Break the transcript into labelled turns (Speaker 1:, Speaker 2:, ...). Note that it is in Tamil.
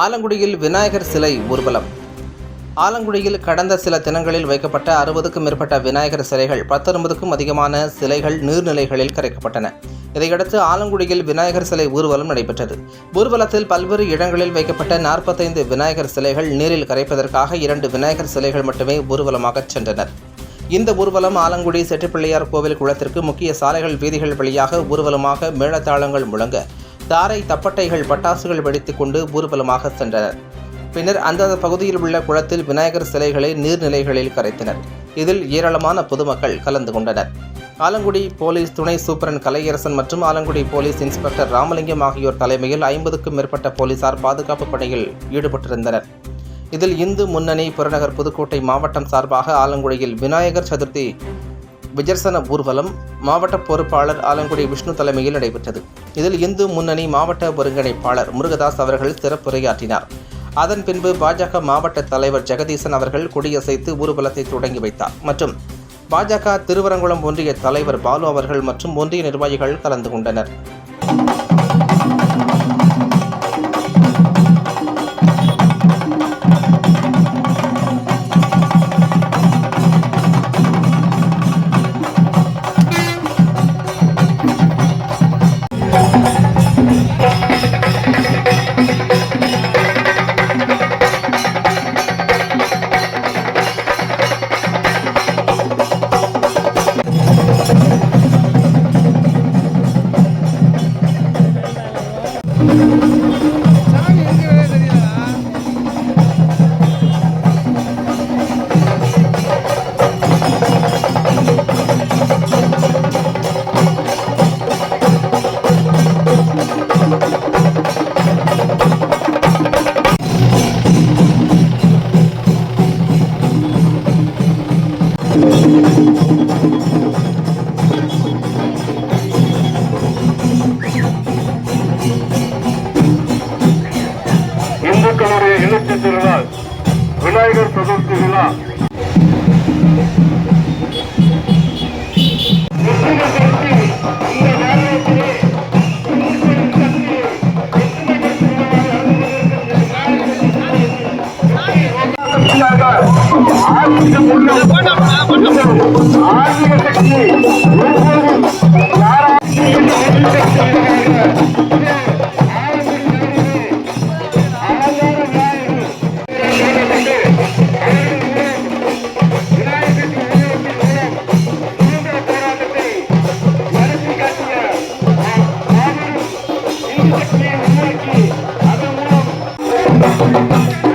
Speaker 1: ஆலங்குடியில் விநாயகர் சிலை ஊர்வலம். ஆலங்குடியில் கடந்த சில தினங்களில் வைக்கப்பட்ட அறுபதுக்கும் மேற்பட்ட விநாயகர் சிலைகள் பத்தொன்பதுக்கும் அதிகமான சிலைகள் நீர்நிலைகளில் கரைக்கப்பட்டன. இதையடுத்து ஆலங்குடியில் விநாயகர் சிலை ஊர்வலம் நடைபெற்றது. ஊர்வலத்தில் பல்வேறு இடங்களில் வைக்கப்பட்ட நாற்பத்தைந்து விநாயகர் சிலைகள் நீரில் கரைப்பதற்காக இரண்டு விநாயகர் சிலைகள் மட்டுமே ஊர்வலமாக சென்றனர். இந்த ஊர்வலம் ஆலங்குடி செட்டிப்பிள்ளையார் கோவில் குளத்திற்கு முக்கிய சாலைகள் வீதிகள் வழியாக ஊர்வலமாக மேளதாளங்கள் முழங்க தாரை தப்பட்டைகள் பட்டாசுகள் வெடித்துக்கொண்டு ஊர்வலமாக சென்றனர். பின்னர் அந்தந்த பகுதியில் உள்ள குளத்தில் விநாயகர் சிலைகளை நீர்நிலைகளில் கரைத்தனர். இதில் ஏராளமான பொதுமக்கள் கலந்து கொண்டனர். ஆலங்குடி போலீஸ் துணை சூப்பரன் கலையரசன் மற்றும் ஆலங்குடி போலீஸ் இன்ஸ்பெக்டர் ராமலிங்கம் ஆகியோர் தலைமையில் ஐம்பதுக்கும் மேற்பட்ட போலீசார் பாதுகாப்பு பணியில் ஈடுபட்டிருந்தனர். இதில் இந்து முன்னணி புறநகர் புதுக்கோட்டை மாவட்டம் சார்பாக ஆலங்குடியில் விநாயகர் சதுர்த்தி விஜர்சன ஊர்வலம் மாவட்ட பொறுப்பாளர் ஆலங்குடி விஷ்ணு தலைமையில் நடைபெற்றது. இதில் இந்து முன்னணி மாவட்ட ஒருங்கிணைப்பாளர் முருகதாஸ் அவர்கள் சிறப்புரையாற்றினார். அதன் பின்பு பாஜக மாவட்ட தலைவர் ஜெகதீசன் அவர்கள் கொடியசைத்து ஊர்வலத்தை தொடங்கி வைத்தார். மற்றும் பாஜக திருவரங்குளம் ஒன்றிய தலைவர் பாலு அவர்கள் மற்றும் ஒன்றிய நிர்வாகிகள் கலந்து கொண்டனர்.
Speaker 2: ஆன்மீக சக்தி ஒவ்வொரு அதன் Música